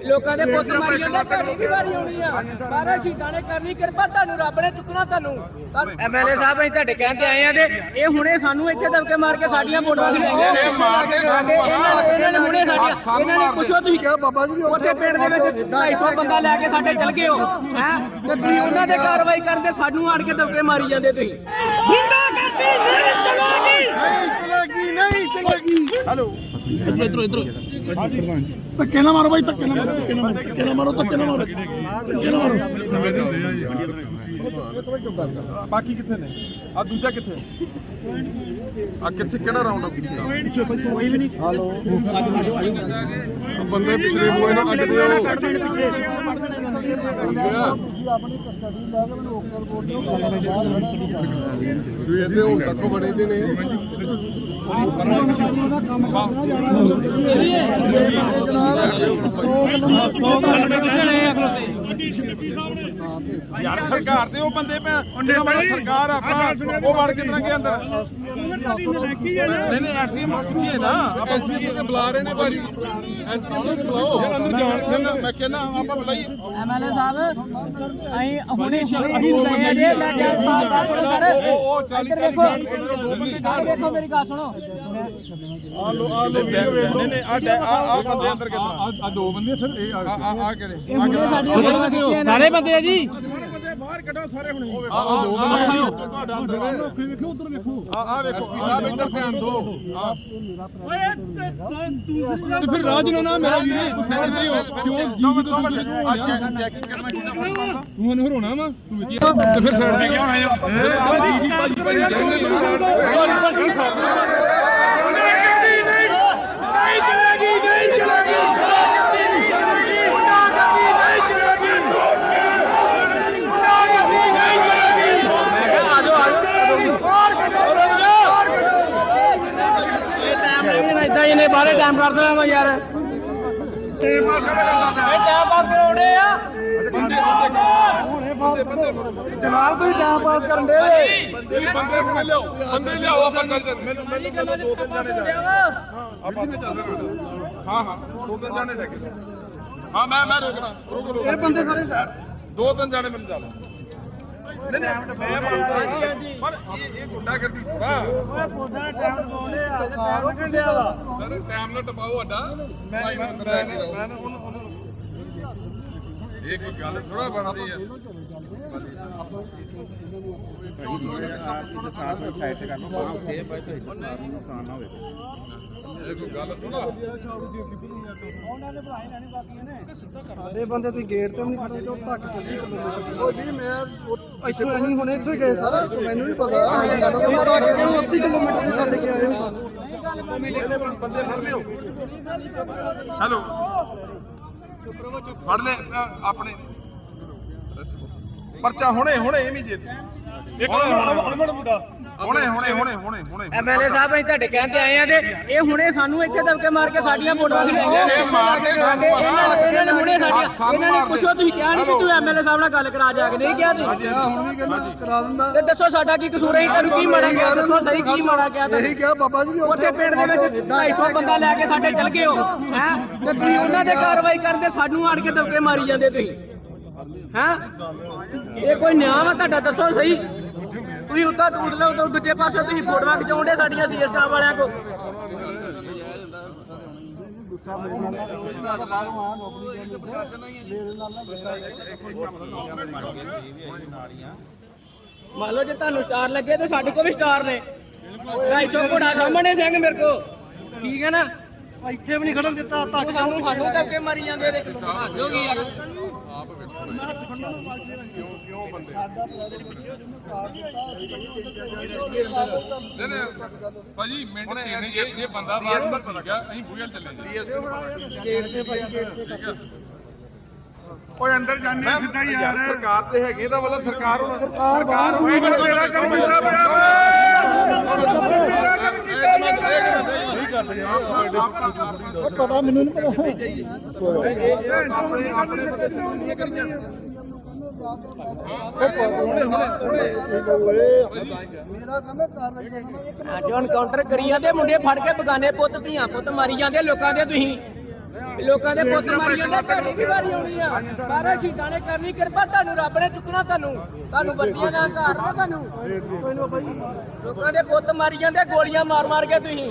ਲੋਕਾਂ ਦੇ ਪੁੱਤ ਮਾਰੀ ਜਾਂਦੇ ਤੁਹਾਡੀ ਵੀ ਵਾਰੀ ਆਉਣੀ ਆ। ਮਹਾਰਾਜ ਸ਼ਹੀਦਾਂ ਨੇ ਕਰਨੀ ਕਿਰਪਾ ਤੁਹਾਨੂੰ ਰੱਬ ਨੇ ਚੁੱਕਣਾ ਤੁਹਾਨੂੰ। ਐਮਐਲਏ ਸਾਹਿਬ ਅਸੀਂ ਤੁਹਾਡੇ ਕਹਿੰਦੇ ਆਏ ਆ ਤੇ ਇਹ ਹੁਣੇ ਸਾਨੂੰ ਇੱਥੇ ਦਬਕੇ ਮਾਰ ਕੇ ਸਾਡੀਆਂ ਵੋਟਾਂ ਦੀ ਲੈਂਦੇ। ਸਾਨੂੰ ਇਹਨਾਂ ਨੇ- ਹੁਣੇ ਸਾਡੀਆਂ ਇਹਨਾਂ ਨੇ। ਪੁੱਛੋ ਤੁਸੀਂ ਕਿਹਾ ਬਾਬਾ ਜੀ ਉੱਥੇ ਪਿੰਡ ਦੇ ਵਿੱਚ 250 ਬੰਦਾ ਲੈ ਕੇ ਸਾਡੇ ਚਲ ਗਏ ਹੋ। ਹੈ? ਤੇ ਤੁਸੀਂ ਉਹਨਾਂ ਦੇ ਕਾਰਵਾਈ ਕਰਦੇ ਸਾਨੂੰ ਆਣ ਕੇ ਦਬਕੇ ਮਾਰੀ ਜਾਂਦੇ ਤੁਸੀਂ। ਜਿੰਦਾ ਕਰਦੀ ਨਹੀਂ ਚਲੇਗੀ ਨਹੀਂ ਚਲੇਗੀ ਨਹੀਂ ਹੈਲੋ ਧੱਕੇ ਨਾ ਮਾਰੋ ਬਾਈ ਧੱਕੇ ਨਾ ਮਾਰੋ ਧੱਕੇ ਨਾ ਮਾਰੋ ਧੱਕੇ ਨਾ ਮਾਰੋ ਧੱਕੇ ਨਾ ਮਾਰੋ। ਧੱਕੇ ਨਾ ਮਾਰੋ। ਬਾਕੀ ਕਿੱਥੇ ਨੇ? ਆ ਦੂਜਾ ਕਿੱਥੇ? ਆ ਕਿੱਥੇ ਕਿਹੜਾ ਰਾਉਂਡ ਆ ਕੋਈ ਵੀ ਨਹੀਂ। ਹਾਲੋ ਬੰਦੇ ਪਿਛਲੇ ਹੋਏ ਨਾ ਅੱਡ ਦਿਓ ਵੀ ਇਹਦੇ ਹੁਣ ਤੱਕ ਬਣੇ ਦੇ ਨੇ। ਯਾਰ ਸਰਕਾਰ ਦੇ ਉਹ ਬੰਦੇ ਪੈ ਸਰਕਾਰ ਆਪਾਂ ਉਹ ਵੜ ਕਿਤਨਾ ਕੇ ਅੰਦਰ? ਨਹੀਂ ਨਹੀਂ ਐਸਡੀਐਮ ਨੂੰ ਪੁੱਛੀਏ ਨਾ। ਆਪਾਂ ਐਸਡੀਐਮ ਤੇ ਬੁਲਾ ਰਹੇ ਨੇ ਭਾਜੀ। ਐਸਡੀਐਮ ਬੁਲਾਓ। ਯਾਰ ਅੰਦਰ ਜਾਣ ਦੇਣਾ ਮੈਂ ਕਹਿੰਦਾ ਆਪਾਂ ਬੁਲਾਈਏ। ਐਮਐਲਏ ਸਾਹਿਬ ਅਸੀਂ ਹੁਣੇ ਹੁਣੇ ਲਏ ਆ ਜੇ ਲੈ ਕੇ ਸਾਹਿਬ ਦਾ ਫੋਨ ਕਰ ਉਹ- ਉਹ ਚਾਲੀ ਇੱਧਰ ਵੇਖੋ ਇੱਧਰ ਦੋ ਬੰਦੇ ਸਾਰੇ ਵੇਖੋ ਮੇਰੀ ਗੱਲ ਸੁਣੋ। ਆ ਲੋ ਆ ਲੋ ਵੀਡੀਓ ਵੇਖ ਲਓ। ਨਹੀਂ ਆ ਡੈ- ਆ ਆ ਬੰਦੇ ਅੰਦਰ ਕਿਤਨਾ ਆ? ਦੋ ਬੰਦੇ ਸਰ ਇਹ ਆ ਆ ਆ ਕਿਹੜੇ? ਇਹ ਹੁਣੇ ਸਾਡੀਆਂ ਫੋਟੋਆਂ ਖਿੱਚੀਆਂ ਨੇ। ਸਾਰੇ ਬੰਦੇ ਆ ਜੀ? ਆ ਆ ਦੋ ਬੰਦੇ ਤੁਹਾਡਾ ਅੰਦਰ। ਵੇਖੋ ਉਧਰ ਵੇਖੋ। ਆ ਆ ਵੇਖੋ ਸਾਹਿਬ ਇੱਧਰ ਧਿਆਨ ਦਿਓ। ਆ ਤੇ ਫਿਰ ਰਾਜ ਨਾ ਨਾ ਮੇਰਾ ਵੀਰੇ ਤੇ ਹੋ ਕਿਉਂ ਜੀ ਤੋਂ ਆ ਚੈਕਿੰਗ ਕਰਨਾ ਕਿੰਨਾ ਪੜਦਾ ਤੂੰ ਮੈਨੂੰ ਹਰਾਉਣਾ ਵਾ? ਤੂੰ ਵਿੱਚ ਤੇ ਫਿਰ ਸਾਈਡ ਤੇ ਕਿਉਂ ਆਇਆ ਜੀ ਜੀ ਭਾਜੀ ਭਾਜੀ ਇਦਾਂ ਹੀ ਨੇ ਬਾਹਰੇ ਟਾਈਮ ਕਰ ਦੇਣਾ ਵਾ ਯਾਰ। ਟਾਈਮ ਪਾਸ ਕਰਾਉਣੇ ਆ। ਜਨਾਬ ਤੁਸੀਂ ਟਾਈਮ ਪਾਸ ਕਰਨ ਦੇ ਬੰਦੇ ਬੰਦੇ ਲਿਆਓ ਬੰਦੇ ਲਿਆਓ ਆਪਾਂ ਗੱਲ ਕਰ ਮੈਨੂੰ ਮੈਨੂੰ ਦੋ ਤਿੰਨ ਜਾਣੇ ਜਾ ਆਪਾਂ ਹਾਂ ਹਾਂ ਦੋ ਤਿੰਨ ਜਾਣੇ ਲੈ ਕੇ ਹਾਂ ਮੈਂ ਮੈਂ ਰੋਕਦਾ ਰੁਕ ਰੁਕ ਇਹ ਬੰਦੇ ਸਾਰੇ ਸਾਈਡ ਦੋ ਤਿੰਨ ਜਾਣੇ ਮੈਨੂੰ ਜਾ ਨਹੀਂ ਨਹੀਂ ਮੈਂ ਮੰਨਦਾ। ਪਰ ਇਹ ਇਹ ਗੁੰਡਾਗਰਦੀ ਥੋੜਾ ਸਰ ਟਾਈਮ ਨਾਲ ਟਪਾਓ ਅੱਡਾ ਭਾਈ ਮੈਂ ਅੰਦਰ ਲੈ ਕੇ ਰਹੋ ਇਹ ਕੋਈ ਗੱਲ ਥੋੜਾ ਬਣਦੀ ਆ। ਇਹ ਕੋਈ ਗੱਲ ਥੋੜਾ ਸਾਡੇ ਬੰਦੇ ਤੁਸੀਂ ਗੇਟ ਤੇ ਵੀ ਨਹੀਂ ਖੜੇ ਤੇ ਉਹ ਧੱਕ ਕੇ ਉਹ ਜੀ ਮੈਂ ਇੱਥੋਂ ਅਸੀਂ ਹੁਣ ਇੱਥੋਂ ਹੀ ਗਏ ਸਰ ਮੈਨੂੰ ਵੀ ਪਤਾ। ਧੱਕ 80 ਕਿਲੋਮੀਟਰ ਤੋਂ ਛੱਡ ਕੇ ਆਏ ਹੋ। ਸਾਨੂੰ ਬੰਦੇ ਫੜ ਲਿਓ। ਹੈਲੋ। ਫੜ ਲੈ ਆਪਣੇ। ਪਰਚਾ ਹੁਣੇ ਹੁਣੇ ਇਮੀਡੀਏਟ ਇੱਕ ਹੁਣ ਮੁੰਡਾ। ਹੁਣੇ ਹੁਣੇ ਹੁਣੇ ਹੁਣੇ ਹੁਣੇ। ਐਮਐਲਏ ਸਾਹਿਬ ਅਸੀਂ ਤੁਹਾਡੇ ਕਹਿੰਦੇ ਆਏ ਆ ਤੇ ਇਹ ਹੁਣੇ ਸਾਨੂੰ ਇੱਥੇ ਦਬਕੇ ਮਾਰ ਕੇ ਸਾਡੀਆਂ ਵੋਟਾਂ ਦੀ ਲੈਂਦੇ ਨੇ ਇਹ ਮਾਰਦੇ ਸਾਨੂੰ ਇਹਨਾਂ ਨੇ ਇਹਨਾਂ ਨੇ ਹੁਣੇ ਸਾਡੀਆਂ ਸਾਨੂੰ ਇਹਨਾਂ ਨੇ ਮਾਰਦੇ। ਪੁੱਛੋ ਤੁਸੀਂ ਕਿਹਾ ਨਹੀਂ ਕਿ ਤੂੰ ਐਮਐਲਏ ਸਾਹਿਬ ਨਾਲ ਗੱਲ ਕਰਾ ਜਾ ਕੇ ਨਹੀਂ ਕਿਹਾ ਤੁਸੀਂ ਹੁਣ ਵੀ ਕਹਿੰਦਾ ਕਰਾ ਦਿੰਦਾ। ਤੇ ਦੱਸੋ ਸਾਡਾ ਕੀ ਕਸੂਰ ਹੈ? ਤੁਹਾਨੂੰ ਕੀ ਮਾੜਾ ਗਿਆ ਦੱਸੋ ਸਹੀ ਕੀ ਮਾੜਾ ਗਿਆ ਇਹੀ ਕਿਹਾ ਬਾਬਾ ਜੀ ਵੀ ਉੱਥੇ ਪਿੰਡ ਦੇ ਵਿੱਚ 250 ਬੰਦਾ ਲੈ ਕੇ ਸਾਡੇ ਚਲ ਗਏ ਹੋ। ਹੈ? ਤੇ ਤੁਸੀਂ ਉਹਨਾਂ ਦੇ ਕਾਰਵਾਈ ਕਰਦੇ ਸਾਨੂੰ ਆਣ ਕੇ ਦਬਕੇ ਮਾਰੀ ਜਾਂਦੇ ਤੁਸੀਂ। ਹੈ? ਇਹ ਕੋਈ ਨਿਆਂ ਵਾ ਤੁਹਾਡਾ ਦੱਸੋ ਸਹੀ। ਤੁਸੀਂ ਉੱਤਾ ਟੂਟ ਲਓ ਤੇ ਦੂਜੇ ਪਾਸੇ ਤੁਸੀਂ ਫੋਟੋਆਂ ਖਿਚਾਉਂਦੇ ਸਾਡੀਆਂ ਸੀ ਸਟਾਫ ਵਾਲਿਆਂ ਕੋ ਮੰਨ ਲਓ ਜੇ ਤੁਹਾਨੂੰ ਸਟਾਰ ਲੱਗੇ ਤੇ ਸਾਡੇ ਕੋ ਵੀ ਸਟਾਰ ਨੇ। 250 ਘੋੜਾ ਸਾਹਮਣੇ ਸਿੰਘ ਮੇਰੇ ਕੋ ਠੀਕ ਹੈ ਨਾ? ਇੱਥੇ ਵੀ ਨਹੀਂ ਖੜਨ ਦਿੱਤਾ ਧੱਕ ਤੂੰ ਸਾਨੂੰ ਸਾਨੂੰ ਕਰਕੇ ਮਾਰੀ ਜਾਂਦੇ ਨੇ। ਯਾਰ ਕਿਉਂ ਕਿਉਂ ਬੰਦੇ ਨਹੀਂ ਨਹੀਂ ਭਾਜੀ ਮਿੰਟ ਤਿੰਨ ਬੰਦਾ ਬਾਹਰ ਅਸੀਂ ਬੂਹੇ ਚੱਲੇ ਜੀ। ਡੀਐਸਪੀ ਗੇਟ ਤੇ ਭਾਈ ਗੇਟ ਤੇ ਓਏ ਅੰਦਰ ਜਾਂਦੇ ਸਿੱਧਾ ਹੀ ਯਾਰ ਸਰਕਾਰ ਤੇ ਹੈਗੀ ਤਾਂ ਵੱਲੋਂ ਸਰਕਾਰ ਹੁਣ ਸਰਕਾਰ ਹੋਈ ਮੇਰਾ ਕੰਮ ਕੀਤਾ ਪਤਾ ਮੈਨੂੰ ਨਹੀਂ ਪਤਾ ਆਪਣੇ ਆਪਣੇ ਬੰਦੇ ਨਹੀਂ ਕਰੀਆਂ ਅੱਜ ਕਾਊਂਟਰ ਕਰੀ ਜਾਂਦੇ, ਮੁੰਡੇ ਫੜ ਕੇ ਬਗਾਨੇ ਪੁੱਤ ਧੀਆਂ, ਪੁੱਤ ਮਾਰੀ ਜਾਂਦੇ, ਲੋਕਾਂ ਦੇ ਤੁਸੀਂ। ਲੋਕਾਂ ਦੇ ਪੁੱਤ ਮਾਰੀ ਜਾਂਦੇ ਤੁਹਾਨੂੰ ਵੀ ਵਾਰੀ ਆਉਣੀ ਆ? ਮਾਰੇ ਸ਼ਹੀਦਾਂ ਨੇ ਕਰਨੀ ਕਿਰਪਾ, ਤੁਹਾਨੂੰ ਰੱਬ ਨੇ ਚੁੱਕਣਾ ਤੁਹਾਨੂੰ। ਤੁਹਾਨੂੰ ਵਰਦੀਆਂ ਦਾ ਘਰ ਨਾ ਤੁਹਾਨੂੰ। ਲੋਕਾਂ ਦੇ ਪੁੱਤ ਮਾਰੀ ਜਾਂਦੇ, ਗੋਲੀਆਂ ਮਾਰ ਮਾਰ ਕੇ ਤੁਸੀਂ।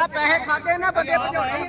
ਇਹਨਾਂ ਪੈਸੇ ਖਾਦੇ ਨਾ ਬੰਦੇ ਭਜਾਉਣੇ।